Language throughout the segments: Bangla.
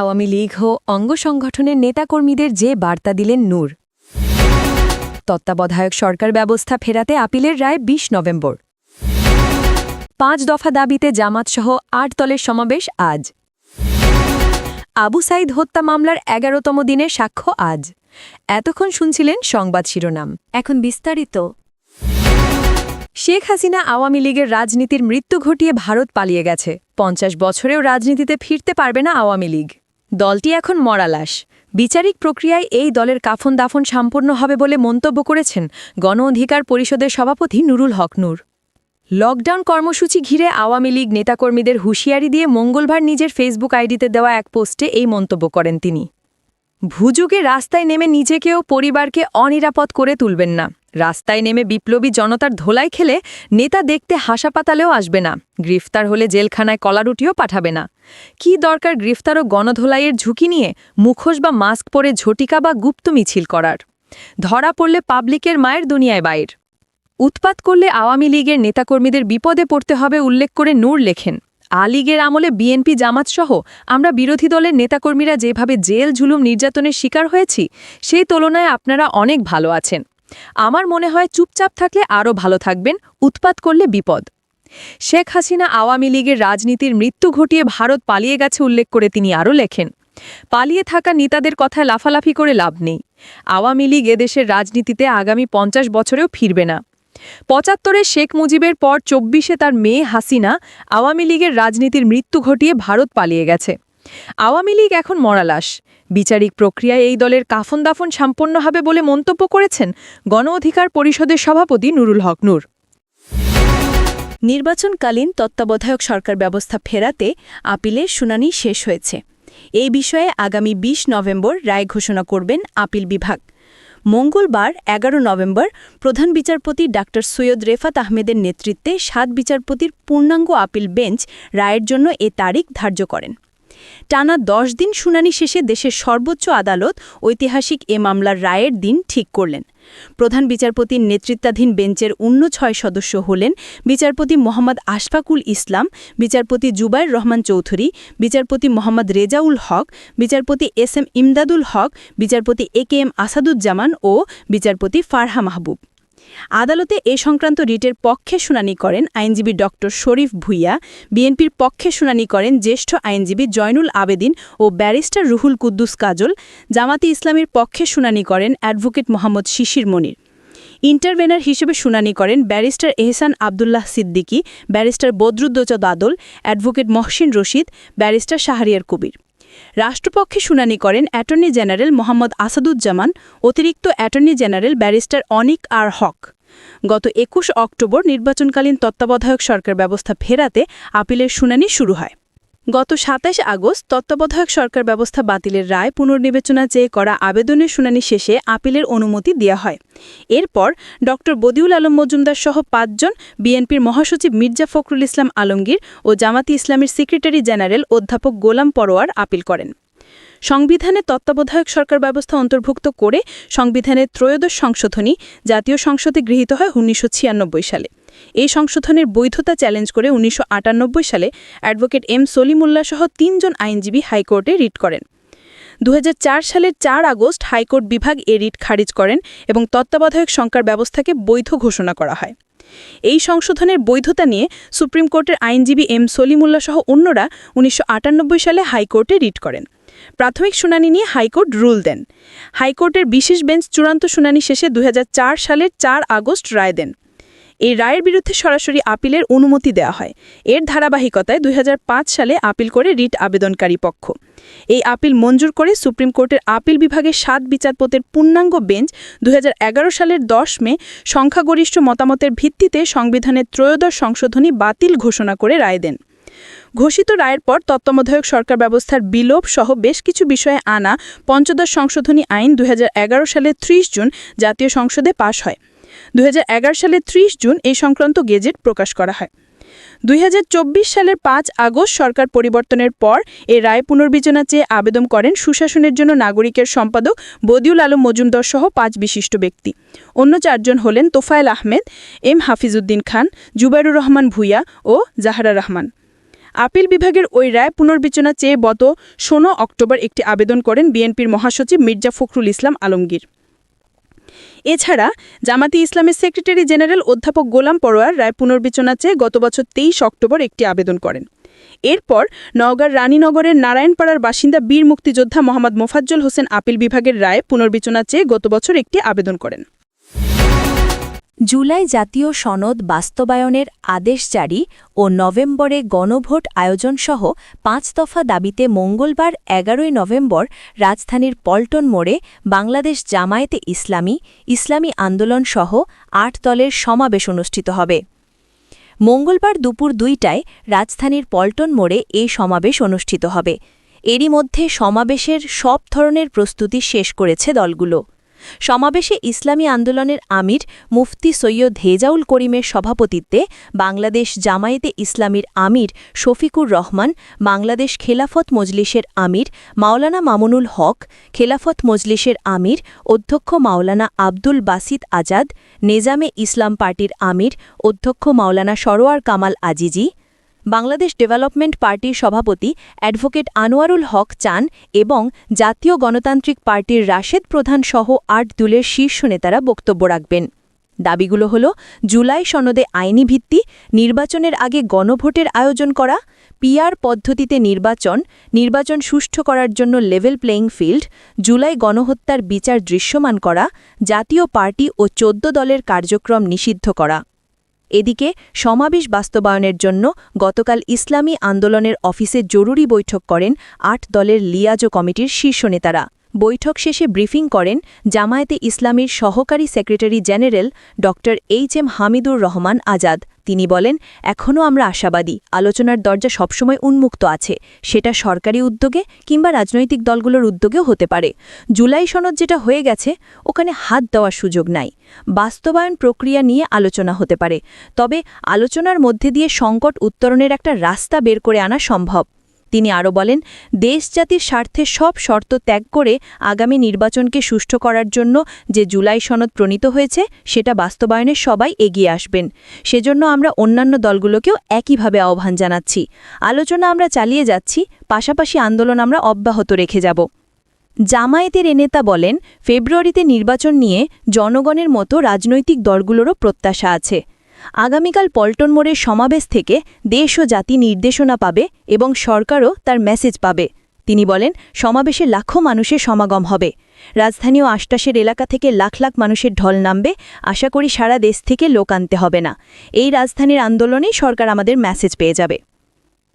আওয়ামী লীগ ও অঙ্গ সংগঠনের নেতাকর্মীদের যে বার্তা দিলেন নূর। তত্ত্বাবধায়ক সরকার ব্যবস্থা ফেরাতে আপিলের রায় ২০ নভেম্বর। পাঁচ দফা দাবিতে জামাতসহ আট দলের সমাবেশ আজ। আবু সাইদ হত্যা মামলার এগারোতম দিনের সাক্ষ্য আজ। এতক্ষণ শুনছিলেন সংবাদ শিরোনাম। এখন বিস্তারিত। শেখ হাসিনা আওয়ামী লীগের রাজনীতির মৃত্যু ঘটিয়ে ভারত পালিয়ে গেছে। পঞ্চাশ বছরেও রাজনীতিতে ফিরতে পারবে না আওয়ামী লীগ। দলটি এখন মরালাস বিচারিক প্রক্রিয়ায় এই দলের কাফন দাফন সম্পূর্ণ হবে বলে মন্তব্য করেছেন গণ অধিকার পরিষদের সভাপতি নুরুল হক নূর। লকডাউন কর্মসূচি ঘিরে আওয়ামী লীগ নেতাকর্মীদের হুঁশিয়ারি দিয়ে মঙ্গলবার নিজের ফেসবুক আইডিতে দেওয়া এক পোস্টে এই মন্তব্য করেন তিনি। ভুজুগে রাস্তায় নেমে নিজেকেও পরিবারকে অনিরাপদ করে তুলবেন না। রাস্তায় নেমে বিপ্লবী জনতার ধোলাই খেলে নেতা দেখতে হাসাপাতালেও আসবে না। গ্রেফতার হলে জেলখানায় কলারুটিও পাঠাবে না। কি দরকার গ্রেফতার ও গণধোলাইয়ের ঝুঁকি নিয়ে? মুখোশ বা মাস্ক পরে ঝটিকা বা গুপ্ত মিছিল করার। ধরা পড়লে পাবলিকের মায়ের দুনিয়ায় বাইর। উৎপাত করলে আওয়ামী লীগের নেতাকর্মীদের বিপদে পড়তে হবে উল্লেখ করে নূর লেখেন। আলীগের আমলে বিএনপি জামাতসহ আমরা বিরোধী দলের নেতাকর্মীরা যেভাবে জেল ঝুলুম নির্যাতনের শিকার হয়েছি, সেই তুলনায় আপনারা অনেক ভালো আছেন। আমার মনে হয় চুপচাপ থাকলে আরও ভালো থাকবেন, উৎপাত করলে বিপদ। শেখ হাসিনা আওয়ামী লীগের রাজনীতির মৃত্যু ঘটিয়ে ভারত পালিয়ে গেছে উল্লেখ করে তিনি আরও লেখেন, পালিয়ে থাকা নেতাদের কথায় লাফালাফি করে লাভ নেই। আওয়ামী লীগ এদেশের রাজনীতিতে আগামী পঞ্চাশ বছরেও ফিরবে না। পঁচাত্তরে শেখ মুজিবের পর চব্বিশে তার মেয়ে হাসিনা আওয়ামী লীগের রাজনীতির মৃত্যু ঘটিয়ে ভারত পালিয়ে গেছে। আওয়ামী লীগ এখন মরালাস। বিচারিক প্রক্রিয়ায় এই দলের কাফন দাফন সম্পন্ন হবে বলে মন্তব্য করেছেন গণ অধিকার পরিষদের সভাপতি নুরুল হক নূর। নির্বাচনকালীন তত্ত্বাবধায়ক সরকার ব্যবস্থা ফেরাতে আপিলের শুনানি শেষ হয়েছে। এই বিষয়ে আগামী ২০ নভেম্বর রায় ঘোষণা করবেন আপিল বিভাগ। মঙ্গলবার, এগারো নভেম্বর, প্রধান বিচারপতি ডাক্তার সৈয়দ রেফাত আহমেদের নেতৃত্বে সাত বিচারপতির পূর্ণাঙ্গ আপিল বেঞ্চ রায়ের জন্য এ তারিখ ধার্য করেন। টানা দশ দিন শুনানি শেষে দেশের সর্বোচ্চ আদালত ঐতিহাসিক এ মামলার রায়ের দিন ঠিক করলেন। প্রধান বিচারপতির নেতৃত্বাধীন বেঞ্চের অন্য ছয় সদস্য হলেন বিচারপতি মোহাম্মদ আশফাকুল ইসলাম, বিচারপতি জুবাইর রহমান চৌধুরী, বিচারপতি মোহাম্মদ রেজাউল হক, বিচারপতি এস এম ইমদাদুল হক, বিচারপতি এ কে এম আসাদুজ্জামান ও বিচারপতি ফারহা মাহবুব। আদালতে এ সংক্রান্ত রিটের পক্ষে শুনানি করেন আইনজীবী ড শরীফ ভুইয়া, বিএনপির পক্ষে শুনানি করেন জ্যেষ্ঠ আইনজীবী জয়নুল আবেদিন ও ব্যারিস্টার রুহুল কুদ্দুস কাজল। জামাতি ইসলামের পক্ষে শুনানি করেন অ্যাডভোকেট মোহাম্মদ শিশির মনির। ইন্টারভেনার হিসেবে শুনানি করেন barrister Ehsan Abdullah Siddiqui, barrister Badruddoza Dadal, advocate Mohsin Rashid, barrister Shahriar Kabir. রাষ্ট্রপক্ষে শুনানি করেন অ্যাটর্নি জেনারেল মোহাম্মদ আসাদুজ্জামান, অতিরিক্ত attorney general barrister Anik R Haque. গত একুশ অক্টোবর নির্বাচনকালীন তত্ত্বাবধায়ক সরকার ব্যবস্থা ফেরাতে আপিলের শুনানি শুরু হয়। গত সাতাশ আগস্ট তত্ত্বাবধায়ক সরকার ব্যবস্থা বাতিলের রায় পুনর্বিবেচনা চেয়ে করা আবেদনের শুনানি শেষে আপিলের অনুমতি দেওয়া হয়। এরপর ড. বদিউল আলম মজুমদার সহ পাঁচজন বিএনপির মহাসচিব মির্জা ফখরুল ইসলাম আলমগীর ও জামাতি ইসলামের সেক্রেটারি জেনারেল অধ্যাপক গোলাম পরোয়ার আপিল করেন। সংবিধানে তত্ত্বাবধায়ক সরকার ব্যবস্থা অন্তর্ভুক্ত করে সংবিধানের ত্রয়োদশ সংশোধনী জাতীয় সংসদে গৃহীত হয় উনিশশো ছিয়ানব্বই সালে। এই সংশোধনের বৈধতা চ্যালেঞ্জ করে উনিশশো আটানব্বই সালে অ্যাডভোকেট এম সলিমুল্লাহ সহ তিনজন আইনজীবী হাইকোর্টে রিট করেন। দুই হাজার চার সালের চার আগস্ট হাইকোর্ট বিভাগ এ রিট খারিজ করেন এবং তত্ত্বাবধায়ক সংকার ব্যবস্থাকে বৈধ ঘোষণা করা হয়। এই সংশোধনের বৈধতা নিয়ে সুপ্রিম কোর্টের আইনজীবী এম সলিমুল্লাহ সহ অন্যরা উনিশশো আটানব্বই সালে হাইকোর্টে রিট করেন। প্রাথমিক শুনানি নিয়ে হাইকোর্ট রুল দেন। হাইকোর্টের বিশেষ বেঞ্চ চূড়ান্ত শুনানি শেষে দুই হাজার চার সালের চার আগস্ট রায় দেন। এই রায়ের বিরুদ্ধে সরাসরি আপিলের অনুমতি দেওয়া হয়। এর ধারাবাহিকতায় দুই হাজার পাঁচ সালে আপিল করে রিট আবেদনকারী পক্ষ। এই আপিল মঞ্জুর করে সুপ্রিম কোর্টের আপিল বিভাগের সাত বিচারপতির পূর্ণাঙ্গ বেঞ্চ দুই হাজার এগারো সালের দশ মে সংখ্যাগরিষ্ঠ মতামতের ভিত্তিতে সংবিধানের ত্রয়োদশ সংশোধনী বাতিল ঘোষণা করে রায় দেন। ঘোষিত রায়ের পর তত্ত্বাবধায়ক সরকার ব্যবস্থার বিলোপ সহ বেশ কিছু বিষয়ে আনা পঞ্চদশ সংশোধনী আইন দুই হাজার এগারো সালের ত্রিশ জুন জাতীয় সংসদে পাশ হয়। দুই হাজার এগারো সালের ৩০ জুন এই সংক্রান্ত গেজেট প্রকাশ করা হয়। দুই হাজার চব্বিশ সালের পাঁচ আগস্ট সরকার পরিবর্তনের পর এ রায় পুনর্বিবেচনা চেয়ে আবেদন করেন সুশাসনের জন্য নাগরিকের সম্পাদক বদিউল আলম মজুমদার সহ পাঁচ বিশিষ্ট ব্যক্তি। অন্য চারজন হলেন তোফায়েল আহমেদ, এম হাফিজউদ্দিন খান, জুবাইরুর রহমান ভুইয়া ও জাহারা রহমান। আপিল বিভাগের ওই রায় পুনর্বিবেচনা চেয়ে গত ষোলো অক্টোবর একটি আবেদন করেন বিএনপির মহাসচিব মির্জা ফখরুল ইসলাম আলমগীর। এছাড়া জামাতি ইসলামের সেক্রেটারি জেনারেল অধ্যাপক গোলাম পরোয়ার রায় পুনর্বিচনা চেয়ে গত বছর তেইশ অক্টোবর একটি আবেদন করেন। এরপর নওগাঁর রানীনগরের নারায়ণপাড়ার বাসিন্দা বীর মুক্তিযোদ্ধা মোহাম্মদ মোফাজ্জল হোসেন আপিল বিভাগের রায় পুনর্বিচনা চেয়ে গত বছর একটি আবেদন করেন। জুলাই জাতীয় সনদ বাস্তবায়নের আদেশ জারি ও নভেম্বরে গণভোট আয়োজনসহ পাঁচ দফা দাবিতে মঙ্গলবার এগারোই নভেম্বর রাজধানীর পল্টন মোড়ে বাংলাদেশ জামায়াতে ইসলামী ইসলামী আন্দোলন সহ আট দলের সমাবেশ অনুষ্ঠিত হবে। মঙ্গলবার দুপুর দুইটায় রাজধানীর পল্টন মোড়ে এই সমাবেশ অনুষ্ঠিত হবে। এরই মধ্যে সমাবেশের সব ধরনের প্রস্তুতি শেষ করেছে দলগুলো। সমাবেশে ইসলামী আন্দোলনের আমির মুফতি সৈয়দ হেজাউল করিমের সভাপতিত্বে বাংলাদেশ জামায়েতে ইসলামীর আমির শফিকুর রহমান, বাংলাদেশ খেলাফত মজলিসের আমির মাওলানা মামুনুল হক, খেলাফত মজলিসের আমির অধ্যক্ষ মাওলানা আব্দুল বাসিদ আজাদ, নেজামে ইসলাম পার্টির আমির অধ্যক্ষ মাওলানা সরোয়ার কামাল আজিজি বাংলাদেশ ডেভেলপমেন্ট পার্টির সভাপতি অ্যাডভোকেট আনোয়ারুল হক চান এবং জাতীয় গণতান্ত্রিক পার্টির রাশেদ প্রধান সহ আট দলের শীর্ষ নেতারা বক্তব্য রাখবেন। দাবিগুলো হল, জুলাই সনদে আইনি ভিত্তি, নির্বাচনের আগে গণভোটের আয়োজন করা, পিআর পদ্ধতিতে নির্বাচন নির্বাচন সুষ্ঠু করার জন্য লেভেল প্লেয়িং ফিল্ড জুলাই গণহত্যার বিচার দৃশ্যমান করা, জাতীয় পার্টি ও চোদ্দ দলের কার্যক্রম নিষিদ্ধ করা। এদিকে, সমাবেশ বাস্তবায়নের জন্য গতকাল ইসলামী আন্দোলনের অফিসে জরুরি বৈঠক করেন আট দলের লিয়াজো কমিটির শীর্ষ নেতারা। বৈঠক শেষে ব্রিফিং করেন জামায়াতে ইসলামীর সহকারী সেক্রেটারি জেনারেল ড. H M Hamidur Rahman Azad. তিনি বলেন, এখনও আমরা আশাবাদী। আলোচনার দরজা সবসময় উন্মুক্ত আছে। সেটা সরকারি উদ্যোগে কিংবা রাজনৈতিক দলগুলোর উদ্যোগেও হতে পারে। জুলাই সনদ যেটা হয়ে গেছে, ওখানে হাত দেওয়ার সুযোগ নাই। বাস্তবায়ন প্রক্রিয়া নিয়ে আলোচনা হতে পারে। তবে আলোচনার মধ্যে দিয়ে সংকট উত্তরণের একটা রাস্তা বের করে আনা সম্ভব। তিনি আরও বলেন, দেশ জাতির স্বার্থে সব শর্ত ত্যাগ করে আগামী নির্বাচনকে সুষ্ঠু করার জন্য যে জুলাই সনদ প্রণীত হয়েছে, সেটা বাস্তবায়নে সবাই এগিয়ে আসবেন। সেজন্য আমরা অন্যান্য দলগুলোকেও একইভাবে আহ্বান জানাচ্ছি। আলোচনা আমরা চালিয়ে যাচ্ছি, পাশাপাশি আন্দোলন আমরা অব্যাহত রেখে যাব। জামায়াতের নেতা বলেন, ফেব্রুয়ারিতে নির্বাচন নিয়ে জনগণের মতো রাজনৈতিক দলগুলোরও প্রত্যাশা আছে। আগামীকাল পল্টন মোড়ের সমাবেশ থেকে দেশ ও জাতি নির্দেশনা পাবে এবং সরকারও তার মেসেজ পাবে। তিনি বলেন, সমাবেশে লাখো মানুষের সমাগম হবে। রাজধানী ও আশপাশের এলাকা থেকে লাখ লাখ মানুষের ঢল নামবে। আশা করি সারা দেশ থেকে লোক আনতে হবে না। এই রাজধানীর আন্দোলনেই সরকার আমাদের মেসেজ পেয়ে যাবে।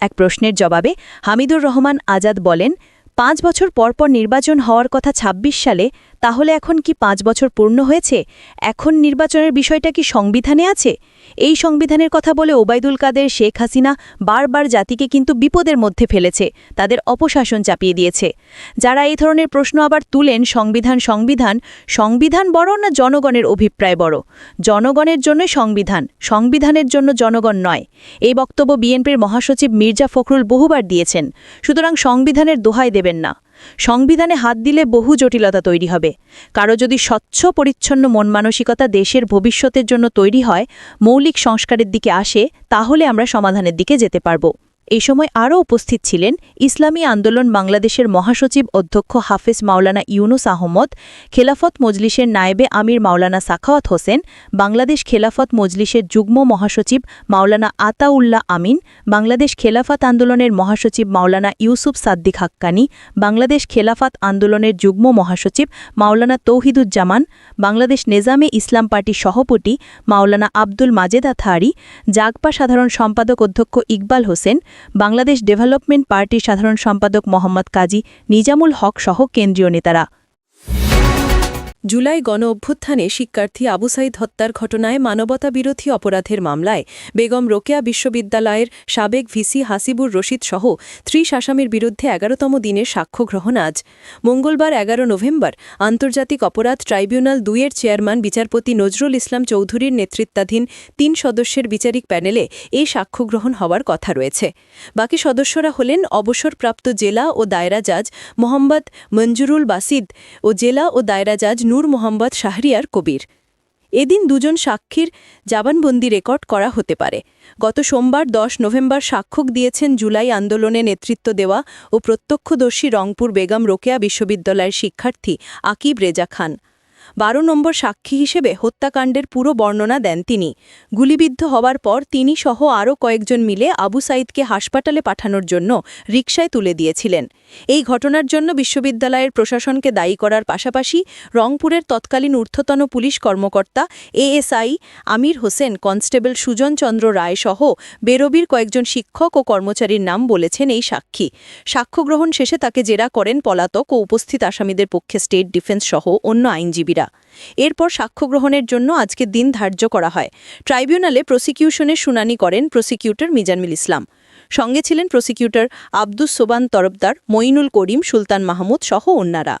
এক প্রশ্নের জবাবে হামিদুর রহমান আজাদ বলেন পাঁচ বছর পরপর নির্বাচন হওয়ার কথা ২৬ সালে, তাহলে এখন কি পাঁচ বছর পূর্ণ হয়েছে? এখন নির্বাচনের বিষয়টা কি সংবিধানে আছে? এই সংবিধানের কথা বলে ওবায়দুল কাদের, শেখ হাসিনা বারবার জাতিকে কিন্তু বিপদের মধ্যে ফেলেছে, তাদের অপশাসন চাপিয়ে দিয়েছে। যারা এই ধরনের প্রশ্ন আবার তুলেন, সংবিধান সংবিধান সংবিধান বড় না জনগণের অভিপ্রায় বড়? জনগণের জন্য সংবিধান, সংবিধানের জন্য জনগণ নয়। এই বক্তব্য বিএনপির মহাসচিব মির্জা ফখরুল বহুবার দিয়েছেন। সুতরাং সংবিধানের দোহাই দেবেন না। সংবিধানে হাত দিলে বহু জটিলতা তৈরি হবে। কারও যদি স্বচ্ছ, পরিচ্ছন্ন, মন মানসিকতা দেশের ভবিষ্যতের জন্য তৈরি হয়, মৌলিক সংস্কারের দিকে আসে, তাহলে আমরা সমাধানের দিকে যেতে পারব। এই সময় আরও উপস্থিত ছিলেন ইসলামী আন্দোলন বাংলাদেশের মহাসচিব অধ্যক্ষ হাফেজ মাওলানা ইউনুস আহমদ, খেলাফত মজলিসের নায়েবে আমির মাওলানা সাখাওয়াত হোসেন, বাংলাদেশ খেলাফত মজলিসের যুগ্ম মহাসচিব মাওলানা আতাউল্লাহ আমিন, বাংলাদেশ খেলাফত আন্দোলনের মহাসচিব মাওলানা ইউসুফ সাদ্দিক হাক্কানি, বাংলাদেশ খেলাফত আন্দোলনের যুগ্ম মহাসচিব মাওলানা তৌহিদুজ্জামান, বাংলাদেশ নেজামে ইসলাম পার্টির সভাপতি মাওলানা আব্দুল মাজেদ আথারি, জাগপা সাধারণ সম্পাদক অধ্যক্ষ ইকবাল হোসেন বাংলাদেশ ডেভেলপমেন্ট পার্টির সাধারণ সম্পাদক মোহাম্মদ কাজী নিজামুল হক সহ কেন্দ্রীয় নেতারা। জুলাই গণ অভ্যুত্থানে শিক্ষার্থী আবু সাইদ হত্যার ঘটনায় মানবতাবিরোধী অপরাধের মামলায় বেগম রোকেয়া বিশ্ববিদ্যালয়ের সাবেক ভিসি হাসিবুর রশিদ সহ ত্রিশ আসামির বিরুদ্ধে এগারোতম দিনের সাক্ষ্য গ্রহণ আজ। মঙ্গলবার এগারো নভেম্বর আন্তর্জাতিক অপরাধ ট্রাইব্যুনাল দুইয়ের চেয়ারম্যান বিচারপতি নজরুল ইসলাম চৌধুরীর নেতৃত্বাধীন তিন সদস্যের বিচারিক প্যানেলে এই সাক্ষ্য গ্রহণ হওয়ার কথা রয়েছে। বাকি সদস্যরা হলেন অবসরপ্রাপ্ত জেলা ও দায়রা জাজ মোহাম্মদ মঞ্জুরুল বাসিদ ও জেলা ও দায়রা জাজ নূর মোহাম্মদ শাহরিয়ার কবির। এদিন দুজন সাক্ষীর জাবানবন্দি রেকর্ড করা হতে পারে। গত সোমবার দশ নভেম্বর সাক্ষ্যক দিয়েছেন জুলাই আন্দোলনে নেতৃত্ব দেওয়া ও প্রত্যক্ষদর্শী রংপুর বেগম রোকেয়া বিশ্ববিদ্যালয়ের শিক্ষার্থী আকিব রেজা খান। বারো নম্বর সাক্ষী হিসেবে হত্যাকাণ্ডের পুরো বর্ণনা দেন তিনি। গুলিবিদ্ধ হওয়ার পর তিনি সহ আরও কয়েকজন মিলে আবু সাইদকে হাসপাতালে পাঠানোর জন্য রিকশায় তুলে দিয়েছিলেন। এই ঘটনার জন্য বিশ্ববিদ্যালয়ের প্রশাসনকে দায়ী করার পাশাপাশি রংপুরের তৎকালীন ঊর্ধ্বতন পুলিশ কর্মকর্তা, এএসআই, আমির হোসেন, কনস্টেবল সুজন চন্দ্র রায় সহ বেরবির কয়েকজন শিক্ষক ও কর্মচারীর নাম বলেছেন এই সাক্ষী। সাক্ষ্য গ্রহণ শেষে তাকে জেরা করেন পলাতক ও উপস্থিত আসামিদের পক্ষে স্টেট ডিফেন্স সহ অন্য আইনজীবীরা। এরপর সাক্ষ্য গ্রহণের জন্য আজকে দিন ধার্য করা হয়। ট্রাইব্যুনালে প্রসিকিউশনের শুনানি করেন প্রসিকিউটর মিজানুল ইসলাম। সঙ্গে ছিলেন প্রসিকিউটর আব্দুস সোবান তরফদার, মঈনুল করিম, সুলতান মাহমুদ সহ অন্যারা।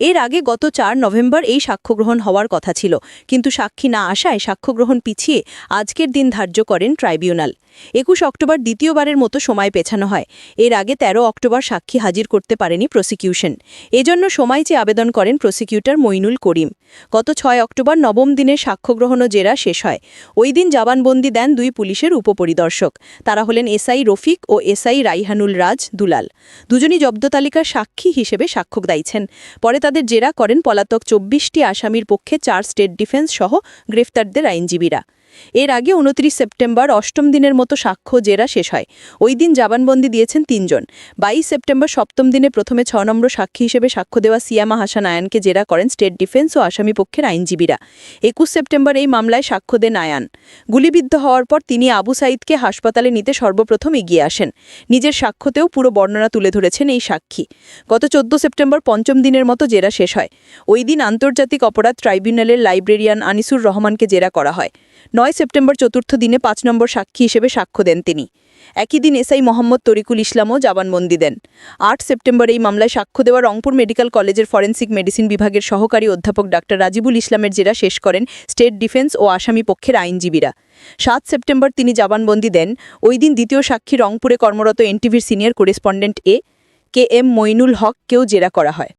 এর আগে গত চার নভেম্বর এই সাক্ষ্যগ্রহণ হওয়ার কথা ছিল, কিন্তু সাক্ষী না আসায় সাক্ষ্যগ্রহণ পিছিয়ে আজকের দিন ধার্য করেন ট্রাইব্যুনাল। একুশ অক্টোবর দ্বিতীয়বারের মতো সময় পেছানো হয়। এর আগে ১৩ অক্টোবর সাক্ষী হাজির করতে পারেনি প্রসিকিউশন। এজন্য সময় চেয়ে আবেদন করেন প্রসিকিউটর মইনুল করিম। গত ছয় অক্টোবর নবম দিনের সাক্ষ্যগ্রহণ ও জেরা শেষ হয়। ওই দিন জবানবন্দি দেন দুই পুলিশের উপপরিদর্শক। তারা হলেন এসআই রফিক ও এসআই রাইহানুল রাজ দুলাল। দুজনই জব্দ তালিকার সাক্ষী হিসেবে সাক্ষ্য দাইছেন পরে তাদের জেরা করেন পলাতক চব্বিশটি আসামির পক্ষে চার স্টেট ডিফেন্স সহ গ্রেফতারদের আইনজীবীরা। এর আগে উনত্রিশ সেপ্টেম্বর অষ্টম দিনের মতো সাক্ষ্য জেরা শেষ হয়। ওই দিন জাবানবন্দি দিয়েছেন তিনজন। বাইশ সেপ্টেম্বর সপ্তম দিনে প্রথমে ছ নম্বর সাক্ষী হিসেবে সাক্ষ্য দেওয়া সিয়ামা হাসান আয়ানকে জেরা করেন স্টেট ডিফেন্স ও আসামি পক্ষের আইনজীবীরা। একুশ সেপ্টেম্বর এই মামলায় সাক্ষ্য দেন আয়ান। গুলিবিদ্ধ হওয়ার পর তিনি আবু সাইদকে হাসপাতালে নিতে সর্বপ্রথম এগিয়ে আসেন। নিজের সাক্ষ্যতেও পুরো বর্ণনা তুলে ধরেছেন এই সাক্ষী। গত চোদ্দ সেপ্টেম্বর পঞ্চম দিনের মতো জেরা শেষ হয়। ওই দিন আন্তর্জাতিক অপরাধ ট্রাইব্যুনালের লাইব্রেরিয়ান আনিসুর রহমানকে জেরা করা হয়। নয় সেপ্টেম্বর চতুর্থ দিনে পাঁচ নম্বর সাক্ষী হিসেবে সাক্ষ্য দেন তিনি। একই দিন এসআই মোহাম্মদ তরিকুল ইসলামও জবানবন্দি দেন। আট সেপ্টেম্বর এই মামলায় সাক্ষ্য দেওয়া রংপুর মেডিকেল কলেজের ফরেন্সিক মেডিসিন বিভাগের সহকারী অধ্যাপক ডাক্তার রাজিবুল ইসলামের জেরা শেষ করেন স্টেট ডিফেন্স ও আসামি পক্ষের আইনজীবীরা। সাত সেপ্টেম্বর তিনি জবানবন্দি দেন। ওই দিন দ্বিতীয় সাক্ষী রংপুরে কর্মরত এনটিভির senior correspondent A K M Moinul হককেও জেরা করা হয়।